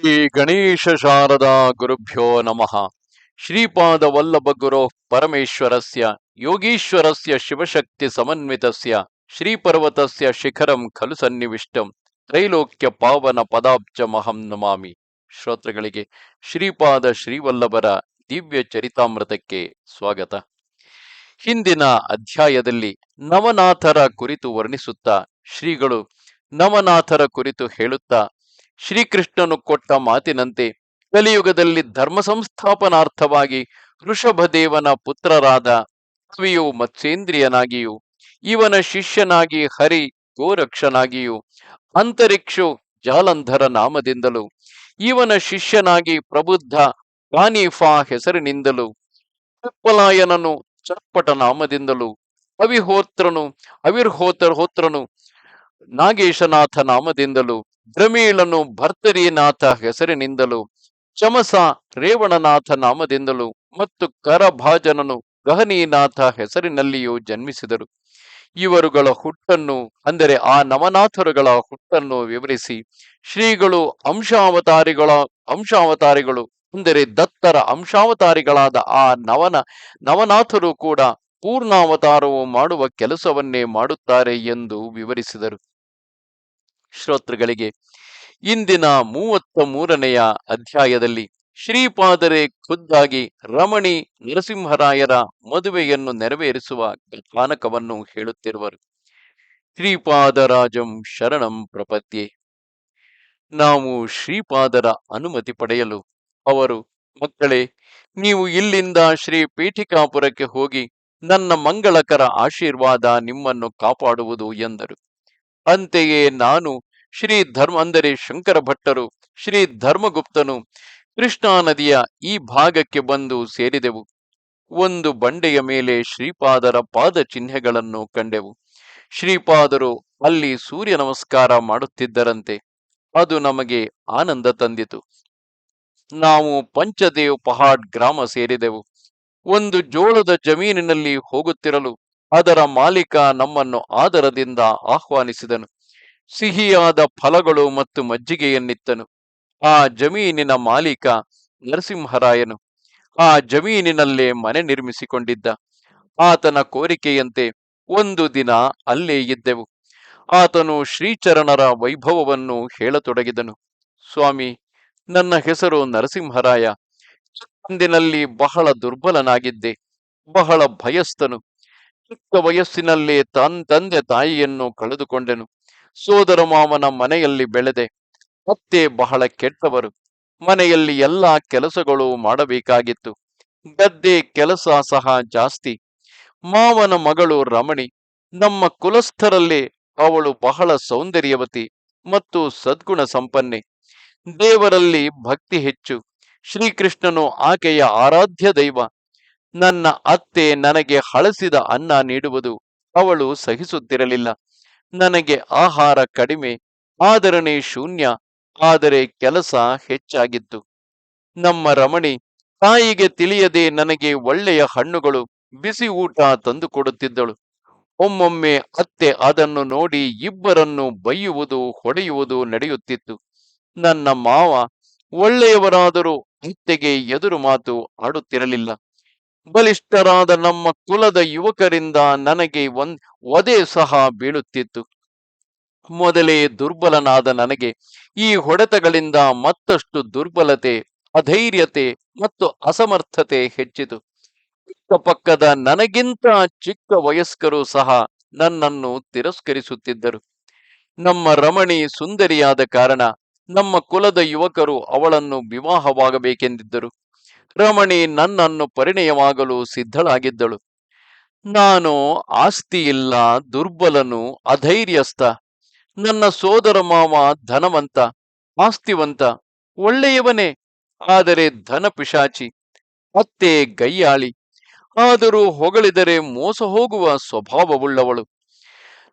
ಶ್ರೀ ಗಣೇಶ ಶಾರದಾ ಗುರುಭ್ಯೋ ನಮಃ. ಶ್ರೀಪಾದ ವಲ್ಲಭ ಗುರು ಪರಮೇಶ್ವರಸ್ಯ, ಯೋಗೀಶ್ವರಸ್ಯ ಶಿವಶಕ್ತಿ ಸಮನ್ವಿತಸ್ಯ, ಶ್ರೀಪರ್ವತಸ್ಯ ಶಿಖರಂ ಖಲು ಸನ್ನಿವಿಷ್ಟಂ, ತ್ರೈಲೋಕ್ಯ ಪಾವನ ಪದಾಬ್ಜಮಹಂ ನಮಾಮಿ. ಶ್ರೋತೃಗಳಿಗೆ ಶ್ರೀಪಾದ ಶ್ರೀವಲ್ಲಭರ ದಿವ್ಯ ಚರಿತಾಮೃತಕ್ಕೆ ಸ್ವಾಗತ. ಹಿಂದಿನ ಅಧ್ಯಾಯದಲ್ಲಿ ನವನಾಥರ ಕುರಿತು ವರ್ಣಿಸುತ್ತಾ ಶ್ರೀಗಳು ನವನಾಥರ ಕುರಿತು ಹೇಳುತ್ತಾ ಶ್ರೀಕೃಷ್ಣನು ಕೊಟ್ಟ ಮಾತಿನಂತೆ ಕಲಿಯುಗದಲ್ಲಿ ಧರ್ಮ ಸಂಸ್ಥಾಪನಾರ್ಥವಾಗಿ ಋಷಭದೇವನ ಪುತ್ರರಾದ ಕವಿಯು ಮತ್ಸೇಂದ್ರಿಯನಾಗಿಯೂ ಇವನ ಶಿಷ್ಯನಾಗಿ ಹರಿ ಗೋರಕ್ಷನಾಗಿಯೂ, ಅಂತರಿಕ್ಷು ಜಾಲಂಧರ ನಾಮದಿಂದಲೂ, ಇವನ ಶಿಷ್ಯನಾಗಿ ಪ್ರಬುದ್ಧ ಕಾನೀಫಾ ಹೆಸರಿನಿಂದಲೂ ಚಪ್ಪಲಾಯನನು ಚಪ್ಪಟ ನಾಮದಿಂದಲೂ ಅವಿಹೋತ್ರನು ಅವಿರ್ಹೋತ್ರ ಹೋತ್ರನು ನಾಗೇಶನಾಥ ನಾಮದಿಂದಲೂ ದ್ರಮೀಳನು ಭರ್ತರಿನಾಥ ಹೆಸರಿನಿಂದಲೂ, ಚಮಸ ರೇವಣನಾಥ ನಾಮದಿಂದಲೂ ಮತ್ತು ಕರಭಾಜನನು ಗಹನೀನಾಥ ಹೆಸರಿನಲ್ಲಿಯೂ ಜನ್ಮಿಸಿದರು. ಇವರುಗಳ ಹುಟ್ಟನ್ನು, ಅಂದರೆ ಆ ನವನಾಥರುಗಳ ಹುಟ್ಟನ್ನು ವಿವರಿಸಿ, ಶ್ರೀಗಳು ಅಂಶಾವತಾರಿಗಳ, ಅಂಶಾವತಾರಿಗಳು, ಅಂದರೆ ದತ್ತರ ಅಂಶಾವತಾರಿಗಳಾದ ಆ ನವನ, ನವನಾಥರು ಕೂಡ ಪೂರ್ಣಾವತಾರವು ಮಾಡುವ ಕೆಲಸವನ್ನೇ ಮಾಡುತ್ತಾರೆ ಎಂದು ವಿವರಿಸಿದರು. ಶ್ರೋತೃಗಳಿಗೆ, ಇಂದಿನ ಮೂವತ್ತ ಮೂರನೆಯ ಅಧ್ಯಾಯದಲ್ಲಿ ಶ್ರೀಪಾದರೆ ಖುದ್ದಾಗಿ ರಮಣಿ ನರಸಿಂಹರಾಯರ ಮದುವೆಯನ್ನು ನೆರವೇರಿಸುವ ಕಥಾನಕವನ್ನು ಹೇಳುತ್ತಿರುವರು. ಶ್ರೀಪಾದರಾಜಂ ಶರಣಂ ಪ್ರಪದ್ಯೆ. ನಾವು ಶ್ರೀಪಾದರ ಅನುಮತಿ ಪಡೆಯಲು, ಅವರು, ಮಕ್ಕಳೇ, ನೀವು ಇಲ್ಲಿಂದ ಶ್ರೀ ಪೀಠಿಕಾಪುರಕ್ಕೆ ಹೋಗಿ ನನ್ನ ಮಂಗಳಕರ ಆಶೀರ್ವಾದ ನಿಮ್ಮನ್ನು ಕಾಪಾಡುವುದು ಎಂದರು. ಅಂತೆಯೇ ನಾನು ಶ್ರೀ ಧರ್ಮ, ಅಂದರೆ ಶಂಕರ ಭಟ್ಟರು, ಶ್ರೀ ಧರ್ಮಗುಪ್ತನು ಕೃಷ್ಣಾ ನದಿಯ ಈ ಭಾಗಕ್ಕೆ ಬಂದು ಸೇರಿದೆವು. ಒಂದು ಬಂಡೆಯ ಮೇಲೆ ಶ್ರೀಪಾದರ ಪಾದ ಚಿಹ್ನೆಗಳನ್ನು ಕಂಡೆವು. ಶ್ರೀಪಾದರು ಅಲ್ಲಿ ಸೂರ್ಯ ನಮಸ್ಕಾರ ಮಾಡುತ್ತಿದ್ದರಂತೆ. ಅದು ನಮಗೆ ಆನಂದ ತಂದಿತು. ನಾವು ಪಂಚದೇವ್ ಪಹಾಡ್ ಗ್ರಾಮ ಸೇರಿದೆವು. ಒಂದು ಜೋಳದ ಜಮೀನಿನಲ್ಲಿ ಹೋಗುತ್ತಿರಲು ಅದರ ಮಾಲೀಕ ನಮ್ಮನ್ನು ಆದರದಿಂದ ಆಹ್ವಾನಿಸಿದನು. ಸಿಹಿಯಾದ ಫಲಗಳು ಮತ್ತು ಮಜ್ಜಿಗೆಯನ್ನಿತ್ತನು ಆ ಜಮೀನಿನ ಮಾಲೀಕ ನರಸಿಂಹರಾಯನು ಆ ಜಮೀನಿನಲ್ಲೇ ಮನೆ ನಿರ್ಮಿಸಿಕೊಂಡಿದ್ದ. ಆತನ ಕೋರಿಕೆಯಂತೆ ಒಂದು ದಿನ ಅಲ್ಲೇ ಇದ್ದೆವು. ಆತನು ಶ್ರೀಚರಣರ ವೈಭವವನ್ನು ಹೇಳತೊಡಗಿದನು. ಸ್ವಾಮಿ, ನನ್ನ ಹೆಸರು ನರಸಿಂಹರಾಯ. ಚಿಕ್ಕಂದಿನಲ್ಲಿ ಬಹಳ ದುರ್ಬಲನಾಗಿದ್ದೆ. ಬಹಳ ಭಯಸ್ಥನು. ಚಿಕ್ಕ ವಯಸ್ಸಿನಲ್ಲಿ ತನ್ ತಂದೆ ತಾಯಿಯನ್ನು ಕಳೆದುಕೊಂಡೆನು. ಸೋದರ ಮಾವನ ಮನೆಯಲ್ಲಿ ಬೆಳೆದೆ. ಅತ್ತೆ ಬಹಳ ಕೆಟ್ಟವರು. ಮನೆಯಲ್ಲಿ ಎಲ್ಲಾ ಕೆಲಸಗಳು ಮಾಡಬೇಕಾಗಿತ್ತು. ಗದ್ದೆ ಕೆಲಸ ಸಹ ಜಾಸ್ತಿ. ಮಾವನ ಮಗಳು ರಮಣಿ. ನಮ್ಮ ಕುಲಸ್ಥರಲ್ಲಿ ಅವಳು ಬಹಳ ಸೌಂದರ್ಯವತಿ ಮತ್ತು ಸದ್ಗುಣ ಸಂಪನ್ನೆ. ದೇವರಲ್ಲಿ ಭಕ್ತಿ ಹೆಚ್ಚು. ಶ್ರೀಕೃಷ್ಣನು ಆಕೆಯ ಆರಾಧ್ಯ ದೈವ. ನನ್ನ ಅತ್ತೆ ನನಗೆ ಹಳಸಿದ ಅನ್ನ ನೀಡುವುದು ಅವಳು ಸಹಿಸುತ್ತಿರಲಿಲ್ಲ. ನನಗೆ ಆಹಾರ ಕಡಿಮೆ, ಆದರಣೆ ಶೂನ್ಯ, ಆದರೆ ಕೆಲಸ ಹೆಚ್ಚಾಗಿತ್ತು. ನಮ್ಮ ರಮಣಿ, ತಾಯಿಗೆ ತಿಳಿಯದೆ ನನಗೆ ಒಳ್ಳೆಯ ಹಣ್ಣುಗಳು, ಬಿಸಿ ಊಟ ತಂದು ಕೊಡುತ್ತಿದ್ದಳು ಒಮ್ಮೊಮ್ಮೆ ಅತ್ತೆ ಅದನ್ನು ನೋಡಿ ಇಬ್ಬರನ್ನು ಬೈಯುವುದು, ಹೊಡೆಯುವುದು ನಡೆಯುತ್ತಿತ್ತು. ನನ್ನ ಮಾವ ಒಳ್ಳೆಯವರಾದರೂ ಅತ್ತೆಗೆ ಎದುರು ಮಾತು ಆಡುತ್ತಿರಲಿಲ್ಲ. ಬಲಿಷ್ಠರಾದ ನಮ್ಮ ಕುಲದ ಯುವಕರಿಂದ ನನಗೆ ಒಂದ್ ಒದೆ ಸಹ ಬೀಳುತ್ತಿತ್ತು. ಮೊದಲೇ ದುರ್ಬಲನಾದ ನನಗೆ ಈ ಹೊಡೆತಗಳಿಂದ ಮತ್ತಷ್ಟು ದುರ್ಬಲತೆ, ಅಧೈರ್ಯತೆ ಮತ್ತು ಅಸಮರ್ಥತೆ ಹೆಚ್ಚಿತು. ಪಕ್ಕದ ನನಗಿಂತ ಚಿಕ್ಕ ವಯಸ್ಕರು ಸಹ ನನ್ನನ್ನು ತಿರಸ್ಕರಿಸುತ್ತಿದ್ದರು. ನಮ್ಮ ರಮಣಿ ಸುಂದರಿಯಾದ ಕಾರಣ ನಮ್ಮ ಕುಲದ ಯುವಕರು ಅವಳನ್ನು ವಿವಾಹವಾಗಬೇಕೆಂದಿದ್ದರು. ರಮಣಿ ನನ್ನನ್ನು ಪರಿಣಯವಾಗಲು ಸಿದ್ಧಳಾಗಿದ್ದಳು. ನಾನು ಆಸ್ತಿಯಿಲ್ಲ, ದುರ್ಬಲನು, ಅಧೈರ್ಯಸ್ಥ. ನನ್ನ ಸೋದರ ಮಾವ ಧನವಂತ, ಆಸ್ತಿವಂತ, ಒಳ್ಳೆಯವನೇ, ಆದರೆ ಧನ ಪಿಶಾಚಿ ಅತ್ತೆ ಗೈಯಾಳಿ. ಆದರೂ ಹೊಗಳಿದರೆ ಮೋಸ ಹೋಗುವ ಸ್ವಭಾವವುಳ್ಳವಳು.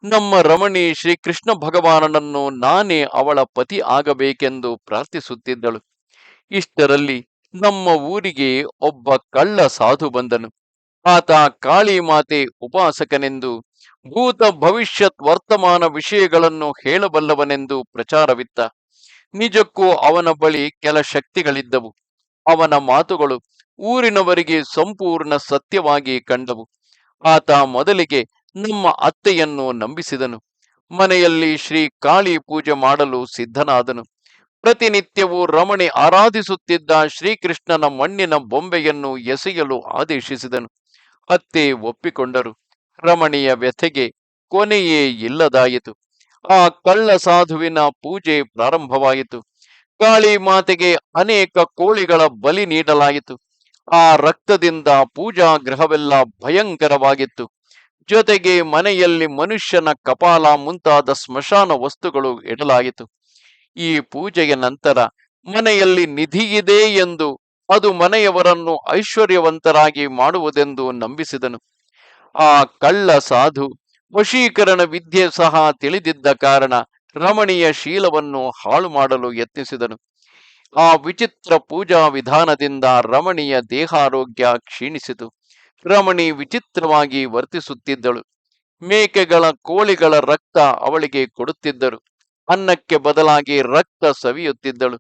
ನಮ್ಮ ರಮಣಿ ಶ್ರೀಕೃಷ್ಣ ಭಗವಾನನನ್ನು ನಾನೇ ಅವಳ ಪತಿ ಆಗಬೇಕೆಂದು ಪ್ರಾರ್ಥಿಸುತ್ತಿದ್ದಳು. ಇಷ್ಟರಲ್ಲಿ ನಮ್ಮ ಊರಿಗೆ ಒಬ್ಬ ಕಳ್ಳ ಸಾಧು ಬಂದನು. ಆತ ಕಾಳಿ ಮಾತೆ ಉಪಾಸಕನೆಂದು, ಭೂತ ಭವಿಷ್ಯತ್ ವರ್ತಮಾನ ವಿಷಯಗಳನ್ನು ಹೇಳಬಲ್ಲವನೆಂದು ಪ್ರಚಾರವಿತ್ತ. ನಿಜಕ್ಕೂ ಅವನ ಬಳಿ ಕೆಲ ಶಕ್ತಿಗಳಿದ್ದವು. ಅವನ ಮಾತುಗಳು ಊರಿನವರಿಗೆ ಸಂಪೂರ್ಣ ಸತ್ಯವಾಗಿ ಕಂಡವು. ಆತ ಮೊದಲಿಗೆ ನಮ್ಮ ಅತ್ತೆಯನ್ನು ನಂಬಿಸಿದನು. ಮನೆಯಲ್ಲಿ ಶ್ರೀ ಕಾಳಿ ಪೂಜೆ ಮಾಡಲು ಸಿದ್ಧನಾದನು. ಪ್ರತಿನಿತ್ಯವೂ ರಮಣಿ ಆರಾಧಿಸುತ್ತಿದ್ದ ಶ್ರೀಕೃಷ್ಣನ ಮಣ್ಣಿನ ಬೊಂಬೆಯನ್ನು ಎಸೆಯಲು ಆದೇಶಿಸಿದನು. ಅತ್ತೆ ಒಪ್ಪಿಕೊಂಡರು. ರಮಣಿಯ ವ್ಯಥೆಗೆ ಕೊನೆಯೇ ಇಲ್ಲದಾಯಿತು. ಆ ಕಳ್ಳ ಸಾಧುವಿನ ಪೂಜೆ ಪ್ರಾರಂಭವಾಯಿತು. ಕಾಳಿ ಮಾತೆಗೆ ಅನೇಕ ಕೋಳಿಗಳ ಬಲಿ ನೀಡಲಾಯಿತು. ಆ ರಕ್ತದಿಂದ ಪೂಜಾ ಗೃಹವೆಲ್ಲ ಭಯಂಕರವಾಗಿತ್ತು. ಜೊತೆಗೆ ಮನೆಯಲ್ಲಿ ಮನುಷ್ಯನ ಕಪಾಲ ಮುಂತಾದ ಸ್ಮಶಾನ ವಸ್ತುಗಳು ಇಡಲಾಯಿತು. ಈ ಪೂಜೆಯ ನಂತರ ಮನೆಯಲ್ಲಿ ನಿಧಿಯಿದೆ ಎಂದು ಅದು ಮನೆಯವರನ್ನು ಐಶ್ವರ್ಯವಂತರಾಗಿ ಮಾಡುವುದೆಂದು ನಂಬಿಸಿದನು. ಆ ಕಳ್ಳ ಸಾಧು ವಶೀಕರಣ ವಿದ್ಯೆ ಸಹ ತಿಳಿದಿದ್ದ ಕಾರಣ ರಮಣೀಯ ಶೀಲವನ್ನು ಹಾಳು ಮಾಡಲು ಯತ್ನಿಸಿದನು. ಆ ವಿಚಿತ್ರ ಪೂಜಾ ವಿಧಾನದಿಂದ ರಮಣಿಯ ದೇಹಾರೋಗ್ಯ ಕ್ಷೀಣಿಸಿತು. ರಮಣಿ ವಿಚಿತ್ರವಾಗಿ ವರ್ತಿಸುತ್ತಿದ್ದಳು. ಮೇಕೆಗಳ ಕೋಳಿಗಳ ರಕ್ತ ಅವಳಿಗೆ ಕೊಡುತ್ತಿದ್ದರು. ಅನ್ನಕ್ಕೆ ಬದಲಾಗಿ ರಕ್ತ ಸವಿಯುತ್ತಿದ್ದಳು.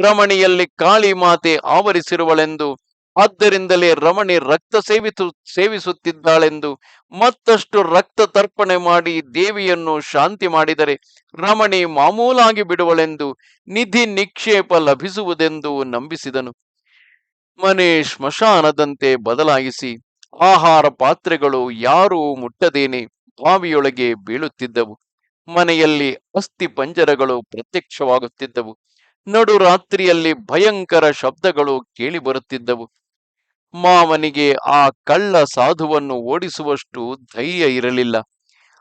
ರಮಣಿಯಲ್ಲಿ ಕಾಳಿ ಮಾತೆ ಆವರಿಸಿರುವಳೆಂದು, ಆದ್ದರಿಂದಲೇ ರಮಣಿ ರಕ್ತ ಸೇವಿಸು, ಸೇವಿಸುತ್ತಿದ್ದಾಳೆಂದು ಮತ್ತಷ್ಟು ರಕ್ತ ತರ್ಪಣೆ ಮಾಡಿ ದೇವಿಯನ್ನು ಶಾಂತಿ ಮಾಡಿದರೆ ರಮಣಿ ಮಾಮೂಲಾಗಿ ಬಿಡುವಳೆಂದು ನಿಧಿ ನಿಕ್ಷೇಪ ಲಭಿಸುವುದೆಂದು ನಂಬಿಸಿದನು. ಮನೆ ಶ್ಮಶಾನದಂತೆ ಬದಲಾಯಿಸಿ ಆಹಾರ ಪಾತ್ರೆಗಳು ಯಾರೂ ಮುಟ್ಟದೇನೆ, ಬಾವಿಯೊಳಗೆ ಬೀಳುತ್ತಿದ್ದವು. ಮನೆಯಲ್ಲಿ ಅಸ್ಥಿ ಪಂಜರಗಳು ಪ್ರತ್ಯಕ್ಷವಾಗುತ್ತಿದ್ದವು. ನಡು ರಾತ್ರಿಯಲ್ಲಿ ಭಯಂಕರ ಶಬ್ದಗಳು ಕೇಳಿಬರುತ್ತಿದ್ದವು ಮಾವನಿಗೆ ಆ ಕಳ್ಳ ಸಾಧುವನ್ನು ಓಡಿಸುವಷ್ಟು ಧೈರ್ಯ ಇರಲಿಲ್ಲ.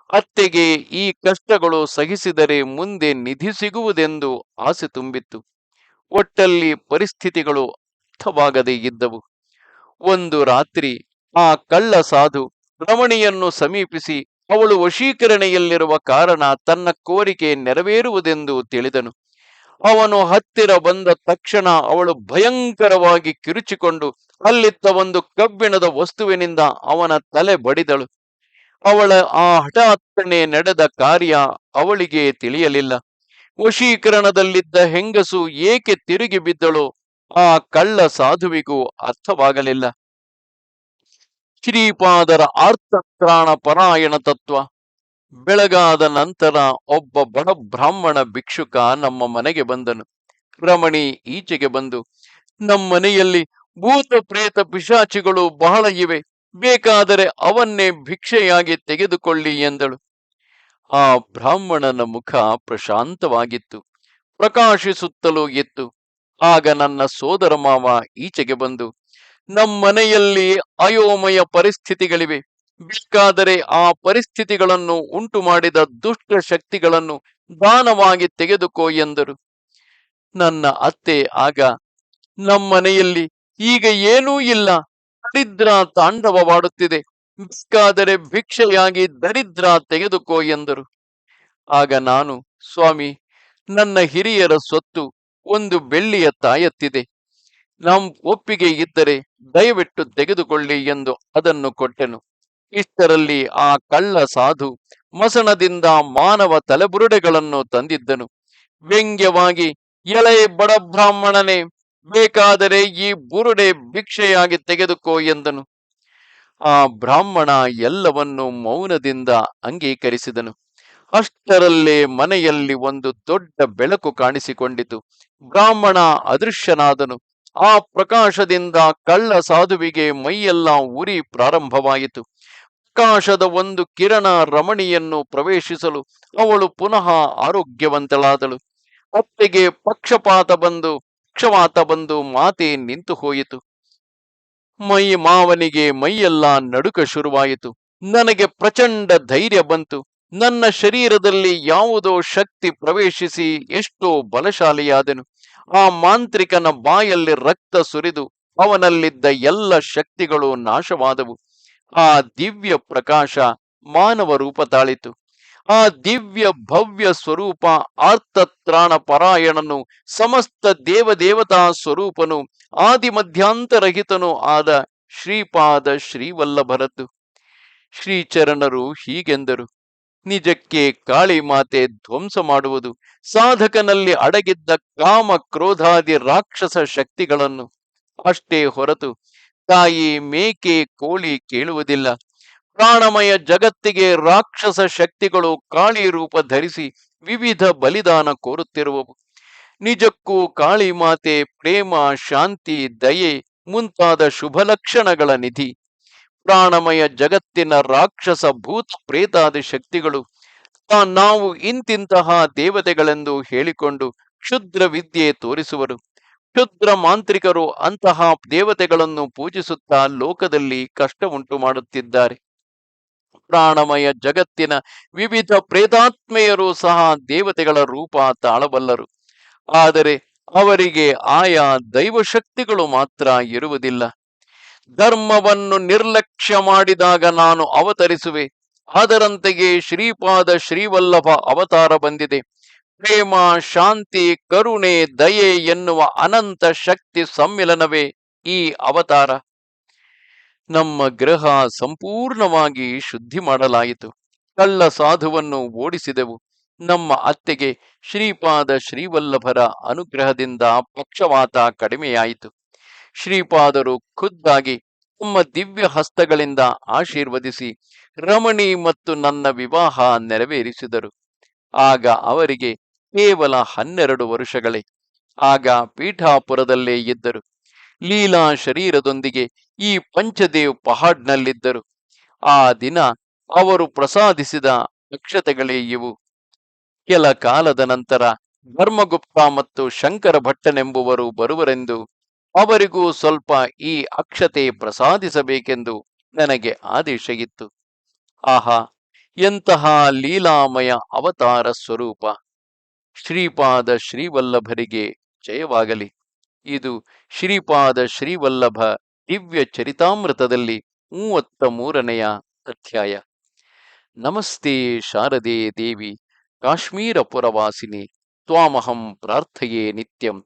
ಅತ್ತೆಗೆ ಈ ಕಷ್ಟಗಳು ಸಹಿಸಿದರೆ ಮುಂದೆ ನಿಧಿ ಸಿಗುವುದೆಂದು ಆಸೆ ತುಂಬಿತ್ತು. ಒಟ್ಟಲ್ಲಿ ಪರಿಸ್ಥಿತಿಗಳು ಅರ್ಥವಾಗದೇ ಇದ್ದವು. ಒಂದು ರಾತ್ರಿ ಆ ಕಳ್ಳ ಸಾಧು ರಮಣಿಯನ್ನು ಸಮೀಪಿಸಿ ಅವಳು ವಶೀಕರಣೆಯಲ್ಲಿರುವ ಕಾರಣ ತನ್ನ ಕೋರಿಕೆ ನೆರವೇರುವುದೆಂದು ತಿಳಿದನು. ಅವನು ಹತ್ತಿರ ಬಂದ ತಕ್ಷಣ ಅವಳು ಭಯಂಕರವಾಗಿ ಕಿರುಚಿಕೊಂಡು ಅಲ್ಲಿತ್ತ ಒಂದು ಕಬ್ಬಿಣದ ವಸ್ತುವಿನಿಂದ ಅವನ ತಲೆ ಬಡಿದಳು. ಅವಳ ಆ ಹಠಾತ್ತನೆ ನಡೆದ ಕಾರ್ಯ ಅವಳಿಗೆ ತಿಳಿಯಲಿಲ್ಲ. ವಶೀಕರಣದಲ್ಲಿದ್ದ ಹೆಂಗಸು ಏಕೆ ತಿರುಗಿ ಬಿದ್ದಳೋ ಆ ಕಳ್ಳ ಸಾಧುವಿಗೂ ಅರ್ಥವಾಗಲಿಲ್ಲ. ಶ್ರೀಪಾದರ ಆರ್ತತ್ರಾಣ ಪರಾಯಣ ತತ್ವ. ಬೆಳಗಾದ ನಂತರ ಒಬ್ಬ ಬಡ ಬ್ರಾಹ್ಮಣ ಭಿಕ್ಷುಕ ನಮ್ಮ ಮನೆಗೆ ಬಂದನು. ರಮಣಿ ಈಚೆಗೆ ಬಂದು ನಮ್ಮನೆಯಲ್ಲಿ ಭೂತ ಪ್ರೇತ ಪಿಶಾಚಿಗಳು ಬಹಳ ಇವೆ. ಬೇಕಾದರೆ ಅವನ್ನೇ ಭಿಕ್ಷೆಯಾಗಿ ತೆಗೆದುಕೊಳ್ಳಿ ಎಂದಳು. ಆ ಬ್ರಾಹ್ಮಣನ ಮುಖ ಪ್ರಶಾಂತವಾಗಿತ್ತು. ಪ್ರಕಾಶಿಸುತ್ತಲೂ ಇತ್ತು ಆಗ ನನ್ನ ಸೋದರ ಮಾವ ಈಚೆಗೆ ಬಂದು ನಮ್ಮನೆಯಲ್ಲಿ ಅಯೋಮಯ ಪರಿಸ್ಥಿತಿಗಳಿವೆ. ಬೇಕಾದರೆ ಆ ಪರಿಸ್ಥಿತಿಗಳನ್ನು ಉಂಟು ಮಾಡಿದ ದುಷ್ಟ ಶಕ್ತಿಗಳನ್ನು ದಾನವಾಗಿ ತೆಗೆದುಕೋ ಎಂದರು. ನನ್ನ ಅತ್ತೆ ಆಗ ನಮ್ಮನೆಯಲ್ಲಿ ಈಗ ಏನೂ ಇಲ್ಲ. ದರಿದ್ರ ತಾಂಡವವಾಡುತ್ತಿದೆ. ಬೇಕಾದರೆ ಭಿಕ್ಷೆಯಾಗಿ ದರಿದ್ರ ತೆಗೆದುಕೋ ಎಂದರು. ಆಗ ನಾನು, ಸ್ವಾಮಿ, ನನ್ನ ಹಿರಿಯರ ಸ್ವತ್ತು ಒಂದು ಬೆಳ್ಳಿಯ ತಾಯತ್ತಿದೆ. ನಮ್ ಒಪ್ಪಿಗೆ ಇದ್ದರೆ ದಯವಿಟ್ಟು ತೆಗೆದುಕೊಳ್ಳಿ ಎಂದು ಅದನ್ನು ಕೊಟ್ಟೆನು. ಇಷ್ಟರಲ್ಲಿ ಆ ಕಳ್ಳ ಸಾಧು ಮಸಣದಿಂದ ಮಾನವ ತಲೆಬುರುಡೆಗಳನ್ನು ತಂದಿದ್ದನು. ವ್ಯಂಗ್ಯವಾಗಿ, ಎಳೆ ಬಡ ಬ್ರಾಹ್ಮಣನೆ, ಬೇಕಾದರೆ ಈ ಬುರುಡೆ ಭಿಕ್ಷೆಯಾಗಿ ತೆಗೆದುಕೋ ಎಂದನು. ಆ ಬ್ರಾಹ್ಮಣ ಎಲ್ಲವನ್ನು ಮೌನದಿಂದ ಅಂಗೀಕರಿಸಿದನು. ಅಷ್ಟರಲ್ಲೇ ಮನೆಯಲ್ಲಿ ಒಂದು ದೊಡ್ಡ ಬೆಳಕು ಕಾಣಿಸಿಕೊಂಡಿತು. ಬ್ರಾಹ್ಮಣ ಅದೃಶ್ಯನಾದನು. ಆ ಪ್ರಕಾಶದಿಂದ ಕಳ್ಳ ಸಾಧುವಿಗೆ ಮೈಯೆಲ್ಲ ಉರಿ ಪ್ರಾರಂಭವಾಯಿತು. ಪ್ರಕಾಶದ ಒಂದು ಕಿರಣ ರಮಣಿಯನ್ನು ಪ್ರವೇಶಿಸಲು ಅವಳು ಪುನಃ ಆರೋಗ್ಯವಂತಳಾದಳು. ಅತ್ತೆಗೆ ಪಕ್ಷಪಾತ ಬಂದು, ಪಕ್ಷವಾತ ಬಂದು ಮಾತೆ ನಿಂತು ಹೋಯಿತು. ಮೈ ಮಾವನಿಗೆ ಮೈಯೆಲ್ಲ ನಡುಕ ಶುರುವಾಯಿತು. ನನಗೆ ಪ್ರಚಂಡ ಧೈರ್ಯ ಬಂತು. ನನ್ನ ಶರೀರದಲ್ಲಿ ಯಾವುದೋ ಶಕ್ತಿ ಪ್ರವೇಶಿಸಿ ಎಷ್ಟೋ ಬಲಶಾಲಿಯಾದೆನು. ಆ ಮಾಂತ್ರಿಕನ ಬಾಯಲ್ಲಿ ರಕ್ತ ಸುರಿದು ಅವನಲ್ಲಿದ್ದ ಎಲ್ಲ ಶಕ್ತಿಗಳು ನಾಶವಾದವು. ಆ ದಿವ್ಯ ಪ್ರಕಾಶ ಮಾನವ ರೂಪ ತಾಳಿತು. ಆ ದಿವ್ಯ ಭವ್ಯ ಸ್ವರೂಪ ಆರ್ತತ್ರಾಣ ಪರಾಯಣನು ಸಮಸ್ತ ದೇವದೇವತಾ ಸ್ವರೂಪನು ಆದಿಮಧ್ಯಾಂತರಹಿತನೂ ಆದ ಶ್ರೀಪಾದ ಶ್ರೀವಲ್ಲಭರದ್ದು. ಶ್ರೀಚರಣರು ಹೀಗೆಂದರು. ನಿಜಕ್ಕೆ ಕಾಳಿ ಮಾತೆ ಧ್ವಂಸ ಮಾಡುವುದು, ಸಾಧಕನಲ್ಲಿ ಅಡಗಿದ್ದ ಕಾಮ ಕ್ರೋಧಾದಿ ರಾಕ್ಷಸ ಶಕ್ತಿಗಳನ್ನು ಅಷ್ಟೇ ಹೊರತು ತಾಯಿ ಮೇಕೆ ಕೋಳಿ ಕೇಳುವುದಿಲ್ಲ. ಪ್ರಾಣಮಯ ಜಗತ್ತಿಗೆ ರಾಕ್ಷಸ ಶಕ್ತಿಗಳು ಕಾಳಿ ರೂಪ ಧರಿಸಿ ವಿವಿಧ ಬಲಿದಾನ ಕೋರುತ್ತಿರುವವು. ನಿಜಕ್ಕೂ ಕಾಳಿ ಮಾತೆ ಪ್ರೇಮ, ಶಾಂತಿ, ದಯೆ ಮುಂತಾದ ಶುಭ ಲಕ್ಷಣಗಳ ನಿಧಿ. ಪ್ರಾಣಮಯ ಜಗತ್ತಿನ ರಾಕ್ಷಸ ಭೂತ್ ಪ್ರೇತಾದಿ ಶಕ್ತಿಗಳು ನಾವು ಇಂತಿಂತಹ ದೇವತೆಗಳೆಂದು ಹೇಳಿಕೊಂಡು ಕ್ಷುದ್ರ ವಿದ್ಯೆ ತೋರಿಸುವರು. ಕ್ಷುದ್ರ ಮಾಂತ್ರಿಕರು ಅಂತಹ ದೇವತೆಗಳನ್ನು ಪೂಜಿಸುತ್ತಾ ಲೋಕದಲ್ಲಿ ಕಷ್ಟ ಉಂಟು ಮಾಡುತ್ತಿದ್ದಾರೆ. ಪ್ರಾಣಮಯ ಜಗತ್ತಿನ ವಿವಿಧ ಪ್ರೇತಾತ್ಮೆಯರು ಸಹ ದೇವತೆಗಳ ರೂಪ ತಾಳಬಲ್ಲರು. ಆದರೆ ಅವರಿಗೆ ಆಯಾ ದೈವಶಕ್ತಿಗಳು ಮಾತ್ರ ಇರುವುದಿಲ್ಲ. ಧರ್ಮವನ್ನು ನಿರ್ಲಕ್ಷ್ಯ ಮಾಡಿದಾಗ ನಾನು ಅವತರಿಸುವೆ. ಅದರಂತೆಯೇ ಶ್ರೀಪಾದ ಶ್ರೀವಲ್ಲಭ ಅವತಾರ ಬಂದಿದೆ. ಪ್ರೇಮ, ಶಾಂತಿ, ಕರುಣೆ, ದಯೆ ಎನ್ನುವ ಅನಂತ ಶಕ್ತಿ ಸಮ್ಮಿಲನವೇ ಈ ಅವತಾರ. ನಮ್ಮ ಗ್ರಹ ಸಂಪೂರ್ಣವಾಗಿ ಶುದ್ಧಿ ಮಾಡಲಾಯಿತು. ಕಳ್ಳ ಸಾಧುವನ್ನು ಓಡಿಸಿದೆವು. ನಮ್ಮ ಅತ್ತೆಗೆ ಶ್ರೀಪಾದ ಶ್ರೀವಲ್ಲಭರ ಅನುಗ್ರಹದಿಂದ ಪಕ್ಷವಾತ ಕಡಿಮೆಯಾಯಿತು. ಶ್ರೀಪಾದರು ಖುದ್ದಾಗಿ ತಮ್ಮ ದಿವ್ಯ ಹಸ್ತಗಳಿಂದ ಆಶೀರ್ವದಿಸಿ ರಮಣಿ ಮತ್ತು ನನ್ನ ವಿವಾಹ ನೆರವೇರಿಸಿದರು. ಆಗ ಅವರಿಗೆ ಕೇವಲ ಹನ್ನೆರಡು ವರ್ಷಗಳೇ. ಆಗ ಪೀಠಾಪುರದಲ್ಲೇ ಇದ್ದರು. ಲೀಲಾ ಶರೀರದೊಂದಿಗೆ ಈ ಪಂಚದೇವ್ ಪಹಾಡ್ನಲ್ಲಿದ್ದರು. ಆ ದಿನ ಅವರು ಪ್ರಸಾದಿಸಿದ ಅಕ್ಷತೆಗಳೇ ಇವು. ಕೆಲ ಕಾಲದ ನಂತರ ಧರ್ಮಗುಪ್ತ ಮತ್ತು ಶಂಕರ ಭಟ್ಟನೆಂಬುವರು ಬರುವರೆಂದು ಅವರಿಗೂ ಸ್ವಲ್ಪ ಈ ಅಕ್ಷತೆ ಪ್ರಸಾದಿಸಬೇಕೆಂದು ನನಗೆ ಆದೇಶ ಇತ್ತು ಆಹಾ, ಎಂತಹ ಲೀಲಾಮಯ ಅವತಾರ ಸ್ವರೂಪ. ಶ್ರೀಪಾದ ಶ್ರೀವಲ್ಲಭರಿಗೆ ಜಯವಾಗಲಿ. ಇದು ಶ್ರೀಪಾದ ಶ್ರೀವಲ್ಲಭ ದಿವ್ಯ ಚರಿತಾಮೃತದಲ್ಲಿ ಮೂವತ್ತ ಮೂರನೆಯ ಅಧ್ಯಾಯ. ನಮಸ್ತೆ ಶಾರದೆ ದೇವಿ, ಕಾಶ್ಮೀರ ಪುರವಾಸಿನಿ, ತ್ವಾಮಹಂ ಪ್ರಾರ್ಥಯೇ ನಿತ್ಯಂ.